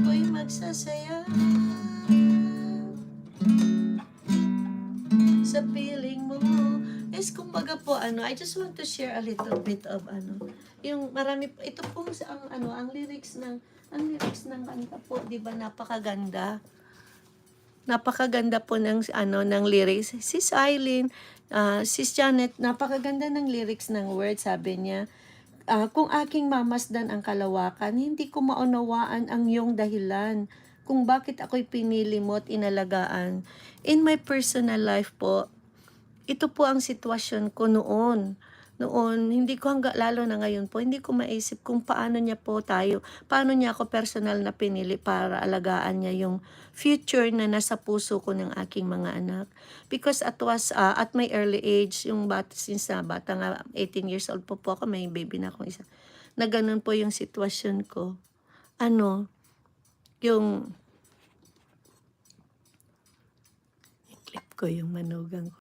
ako'y magsasaya sa feeling mo. Is kumbaga po ano, I just want to share a little bit of ano, yung marami ito po ang ano, ang lyrics ng ang lyrics ng kanta po, 'di ba napakaganda. Napakaganda po ng ano ng lyrics. Sis Eileen, uh, ah, sis Janet, napakaganda ng lyrics ng words, sabi niya. Ah, kung aking mamasdan ang kalawakan, hindi ko maunawaan ang iyong dahilan kung bakit ako'y pinili mo at inalagaan. In my personal life po, ito po ang sitwasyon ko noon. Noon, hindi ko hangga, lalo na ngayon po, hindi ko maisip kung paano niya po tayo, paano niya ako personal na pinili para alagaan niya yung future na nasa puso ko ng aking mga anak. Because at was, ah, at my early age, yung bata, since na bata nga, 18 years old po po ako, may baby na akong isa, na ganun po yung sitwasyon ko. Ano, yung, i-clip ko yung manugang ko.